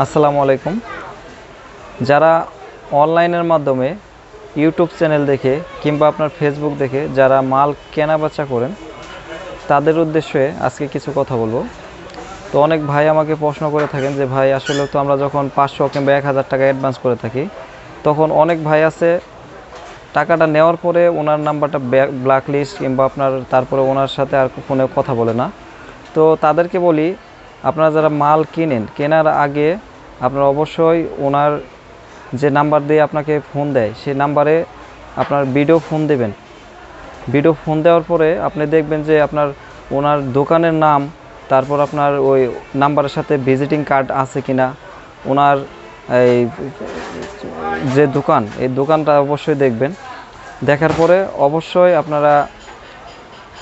আসসালামু আলাইকুম। যারা অনলাইনের মাধ্যমে ইউটিউব চ্যানেল দেখে কিংবা আপনার ফেসবুক দেখে যারা মাল কেনা বেচা করেন, তাদের উদ্দেশ্যে আজকে কিছু কথা বলব। তো অনেক ভাই আমাকে প্রশ্ন করে থাকেন যে, ভাই, আসলে তো আমরা যখন পাঁচশো কিংবা এক হাজার টাকা অ্যাডভান্স করে থাকি, তখন অনেক ভাই আছে টাকাটা নেওয়ার পরে ওনার নাম্বারটা ব্ল্যাক লিস্ট কিংবা আপনার তারপরে ওনার সাথে আর ফোনে কথা বলে না। তো তাদেরকে বলি আপনারা যারা মাল কিনেন, কেনার আগে আপনারা অবশ্যই ওনার যে নাম্বার দিয়ে আপনাকে ফোন দেয়, সেই নাম্বারে আপনার ভিডিও ফোন দেবেন। ভিডিও ফোন দেওয়ার পরে আপনি দেখবেন যে আপনার ওনার দোকানের নাম, তারপর আপনার ওই নাম্বারের সাথে ভিজিটিং কার্ড আছে কিনা, ওনার এই যে দোকান, এই দোকানটা অবশ্যই দেখবেন। দেখার পরে অবশ্যই আপনারা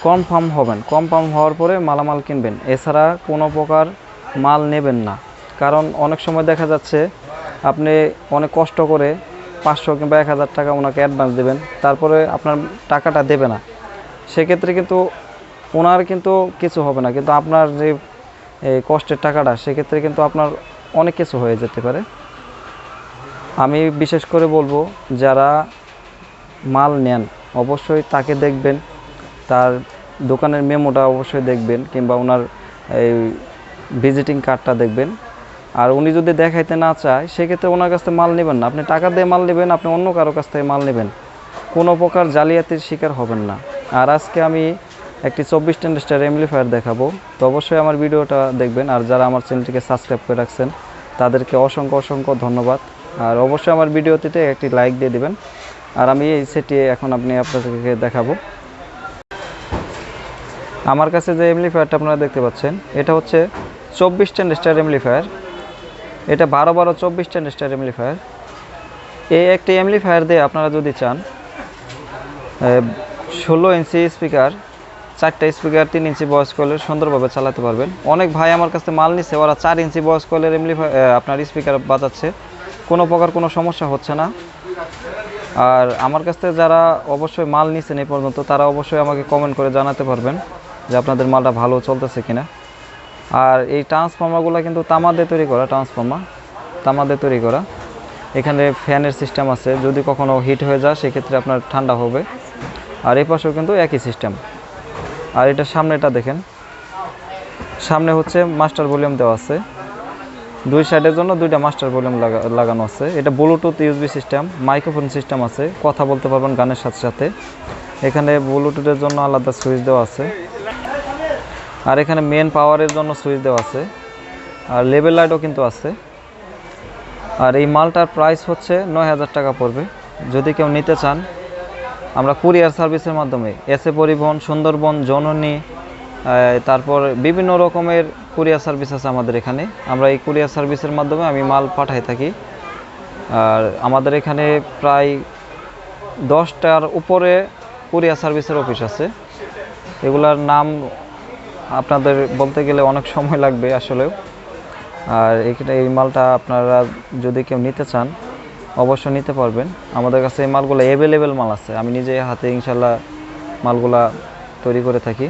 কনফার্ম হবেন। কনফার্ম হওয়ার পরে মালামাল কিনবেন। এছাড়া কোনো প্রকার মাল নেবেন না। কারণ অনেক সময় দেখা যাচ্ছে, আপনি অনেক কষ্ট করে পাঁচশো কিংবা এক হাজার টাকা ওনাকে অ্যাডভান্স দেবেন, তারপরে আপনার টাকাটা দেবে না। সেক্ষেত্রে কিন্তু ওনার কিন্তু কিছু হবে না। কিন্তু আপনার যে কষ্টের টাকাটা, সেক্ষেত্রে কিন্তু আপনার অনেক কিছু হয়ে যেতে পারে। আমি বিশেষ করে বলব, যারা মাল নেন, অবশ্যই তাকে দেখবেন। তার দোকানের মেমোটা অবশ্যই দেখবেন কিংবা ওনার এই ভিজিটিং কার্ডটা দেখবেন। আর উনি যদি দেখাইতে না চায়, সেক্ষেত্রে ওনার কাছ থেকে মাল নেবেন না। আপনি টাকা দিয়ে মাল নেবেন, আপনি অন্য কারও কাছ থেকে মাল নেবেন। কোনো প্রকার জালিয়াতির শিকার হবেন না। আর আজকে আমি একটি চব্বিশ টেন্ডার এমলিফায়ার দেখাবো। তো অবশ্যই আমার ভিডিওটা দেখবেন। আর যারা আমার চ্যানেলটিকে সাবস্ক্রাইব করে রাখছেন, তাদেরকে অসংখ্য অসংখ্য ধন্যবাদ। আর অবশ্যই আমার ভিডিওটিতে একটি লাইক দিয়ে দিবেন। আর আমি এই সেটি এখন আপনি আপনাদেরকে দেখাবো। আমার কাছে যে এমলিফায়ারটা আপনারা দেখতে পাচ্ছেন, এটা হচ্ছে চব্বিশ টেন স্টার এমলিফায়ার। এটা বারো বারো চব্বিশ টেন স্টার এমলিফায়ার। এই একটি এমলিফায়ার দিয়ে আপনারা যদি চান ষোলো ইঞ্চি স্পিকার, চারটা স্পিকার, তিন ইঞ্চি বয়স কলের সুন্দরভাবে চালাতে পারবেন। অনেক ভাই আমার কাছে মাল নিচ্ছে ওরা চার ইঞ্চি বয়স কলের এমলিফায়ার আপনার স্পিকার বাজাচ্ছে। কোনো প্রকার কোনো সমস্যা হচ্ছে না। আর আমার কাছ থেকে যারা অবশ্যই মাল নিছেন এই পর্যন্ত, তারা অবশ্যই আমাকে কমেন্ট করে জানাতে পারবেন। যে আপনাদের মালটা ভালো চলতেছে কিনা। আর এই ট্রান্সফর্মারগুলো কিন্তু তামা দিয়ে তৈরি করা ট্রান্সফর্মার তামা দিয়ে তৈরি করা। এখানে ফ্যানের সিস্টেম আছে, যদি কখনো হিট হয়ে যায়, সেক্ষেত্রে আপনার ঠান্ডা হবে। আর এই পাশেও কিন্তু একই সিস্টেম আর এটা সামনেটা দেখেন। সামনে হচ্ছে মাস্টার ভলিউম দেওয়া আছে। দুই সাইডের জন্য দুইটা মাস্টার ভলিউম লাগানো আছে। এটা Bluetooth USB system microphone system আছে। কথা বলতে পারবেন গানের সাথে সাথে। এখানে ব্লুটুথের জন্য আলাদা সুইচ দেওয়া আছে। আর এখানে মেন পাওয়ারের জন্য সুইচ দেওয়া আছে। আর লেবেল লাইটও কিন্তু আছে। আর এই মালটার প্রাইস হচ্ছে নয় হাজার টাকা পড়বে। যদি কেউ নিতে চান, আমরা কুরিয়ার সার্ভিসের মাধ্যমে এসে পরিবহন, সুন্দরবন, জননী তারপর বিভিন্ন রকমের কুরিয়ার সার্ভিস আছে আমাদের এখানে। আমরা এই কুরিয়ার সার্ভিসের মাধ্যমে আমি মাল পাঠাই থাকি। আর আমাদের এখানে প্রায় দশটার উপরে কুরিয়ার সার্ভিসের অফিস আছে। এগুলার নাম আপনাদের বলতে গেলে অনেক সময় লাগবে আসলেও। আর এখানে এই মালটা আপনারা যদি কেউ নিতে চান, অবশ্যই নিতে পারবেন। আমাদের কাছে এই মালগুলো অ্যাভেলেবেল মাল আছে। আমি নিজে হাতে ইনশাল্লাহ মালগুলা তৈরি করে থাকি।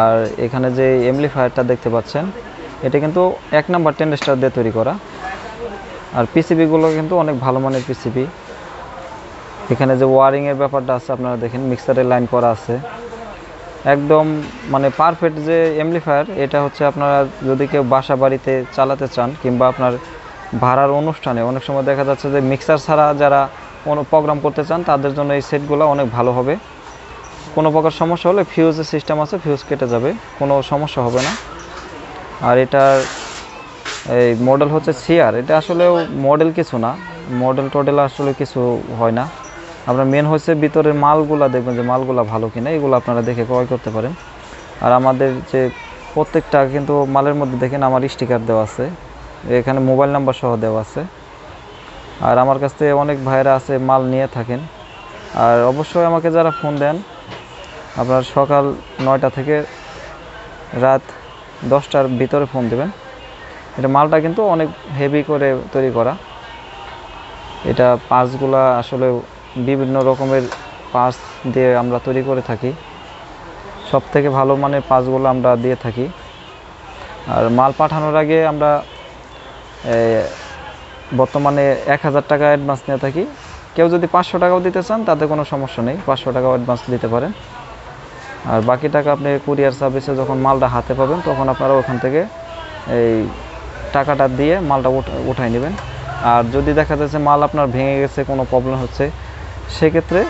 আর এখানে যে এমলিফায়ারটা দেখতে পাচ্ছেন, এটা কিন্তু এক নাম্বার টেন স্টার দিয়ে তৈরি করা। আর পিসিবিগুলো কিন্তু অনেক ভালো মানের পিসিবি এখানে যে ওয়ারিংয়ের ব্যাপারটা আছে, আপনারা দেখেন মিক্সারের লাইন করা আছে। একদম মানে পারফেক্ট যে এমলিফায়ার এটা হচ্ছে আপনারা যদি কেউ বাসা বাড়িতে চালাতে চান কিংবা আপনার ভাড়ার অনুষ্ঠানে, অনেক সময় দেখা যাচ্ছে যে মিক্সার ছাড়া যারা কোনো প্রোগ্রাম করতে চান, তাদের জন্য এই সেটগুলো অনেক ভালো হবে। কোনো প্রকার সমস্যা হলে ফিউজের সিস্টেম আছে ফিউজ কেটে যাবে, কোনো সমস্যা হবে না। আর এটার এই মডেল হচ্ছে সিআর এটা আসলেও মডেল কিছু না। মডেল টডেল আসলে কিছু হয় না। আপনার মেন হচ্ছে ভিতরের মালগুলা দেখবেন যে মালগুলা ভালো কিনা, এগুলো আপনারা দেখে ক্রয় করতে পারেন। আর আমাদের যে প্রত্যেকটা কিন্তু মালের মধ্যে দেখেন আমার স্টিকার দেওয়া আছে, এখানে মোবাইল নাম্বার সহ দেওয়া আছে। আর আমার কাছ থেকে অনেক ভাইরা আছে, মাল নিয়ে থাকেন। আর অবশ্যই আমাকে যারা ফোন দেন, আপনার সকাল নয়টা থেকে রাত দশটার ভিতরে ফোন দেবেন। এটা মালটা কিন্তু অনেক হেভি করে তৈরি করা। এটা পাঁচগুলা আসলে বিভিন্ন রকমের পাস দিয়ে আমরা তৈরি করে থাকি। সব থেকে ভালো মানের পাসগুলো আমরা দিয়ে থাকি। আর মাল পাঠানোর আগে আমরা বর্তমানে এক হাজার টাকা অ্যাডভান্স নিয়ে থাকি। কেউ যদি পাঁচশো টাকাও দিতে চান, তাতে কোনো সমস্যা নেই। পাঁচশো টাকাও অ্যাডভান্স দিতে পারেন। আর বাকি টাকা আপনি কুরিয়ার সার্ভিসে যখন মালটা হাতে পাবেন, তখন আপনারা ওখান থেকে এই টাকাটা দিয়ে মালটা উঠ- উঠাই নেবেন। আর যদি দেখা যাচ্ছে মাল আপনার ভেঙে গেছে, কোনো প্রবলেম হচ্ছে সেক্ষেত্রে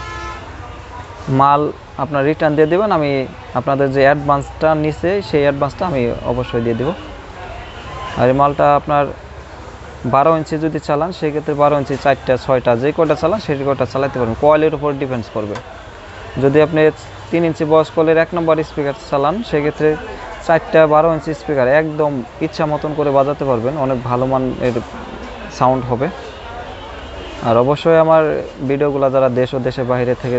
মাল আপনার রিটার্ন দিয়ে দেবেন, আমি আপনাদের যে অ্যাডভান্সটা নিছে, সেই অ্যাডভান্সটা আমি অবশ্যই দিয়ে দেব। আর মালটা আপনার বারো ইঞ্চি যদি চালান, সেক্ষেত্রে বারো ইঞ্চি চারটা, ছয়টা, যে কয়টা চালান, সেই কয়টা চালাতে পারবেন। কোয়ালিটির উপর ডিপেন্ডস করবে। যদি আপনি তিন ইঞ্চি বয়স কলের এক নম্বর স্পিকার চালান, সেক্ষেত্রে চারটা, বারো ইঞ্চি স্পিকার একদম ইচ্ছা মতন করে বাজাতে পারবেন, অনেক ভালো মানের সাউন্ড হবে। আর অবশ্যই আমার ভিডিওগুলো যারা দেশ ও দেশের বাইরে থেকে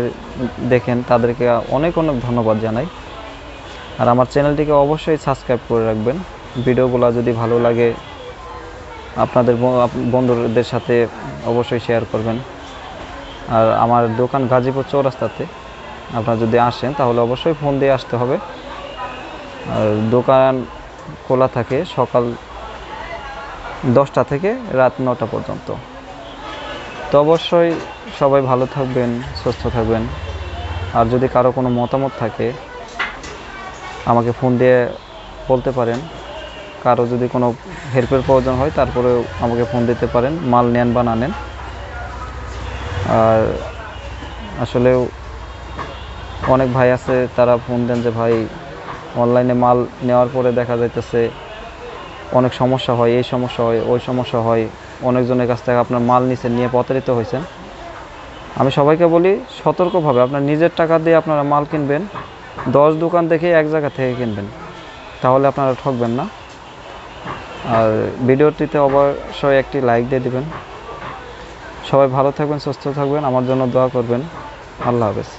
দেখেন, তাদেরকে অনেক অনেক ধন্যবাদ জানাই। আর আমার চ্যানেলটিকে অবশ্যই সাবস্ক্রাইব করে রাখবেন। ভিডিওগুলো যদি ভালো লাগে, আপনাদের বন্ধুদের সাথে অবশ্যই শেয়ার করবেন। আর আমার দোকান গাজীপুর চৌরাস্তাতে, আপনারা যদি আসেন, তাহলে অবশ্যই ফোন দিয়ে আসতে হবে। আর দোকান খোলা থাকে সকাল দশটা থেকে রাত নটা পর্যন্ত। তো অবশ্যই সবাই ভালো থাকবেন, সুস্থ থাকবেন। আর যদি কারও কোনো মতামত থাকে, আমাকে ফোন দিয়ে বলতে পারেন। কারও যদি কোনো হেল্পের প্রয়োজন হয়, তারপরেও আমাকে ফোন দিতে পারেন। মাল নেন বা না নেন। আর আসলেও অনেক ভাই আছে, তারা ফোন দেন যে, ভাই, অনলাইনে মাল নেওয়ার পরে দেখা যাইতেছে অনেক সমস্যা হয়, এই সমস্যা হয়, ওই সমস্যা হয়। অনেকজনের কাছ থেকে আপনার মাল নিচে নিয়ে প্রতারিত হয়েছেন। আমি সবাইকে বলি, সতর্কভাবে আপনার নিজের টাকা দিয়ে আপনারা মাল কিনবেন, দশ দোকান দেখে এক জায়গা থেকে কিনবেন, তাহলে আপনারা ঠকবেন না। আর ভিডিওটিতে অবশ্যই একটি লাইক দিয়ে দিবেন। সবাই ভালো থাকবেন, সুস্থ থাকবেন, আমার জন্য দোয়া করবেন। আল্লাহ হাফেজ।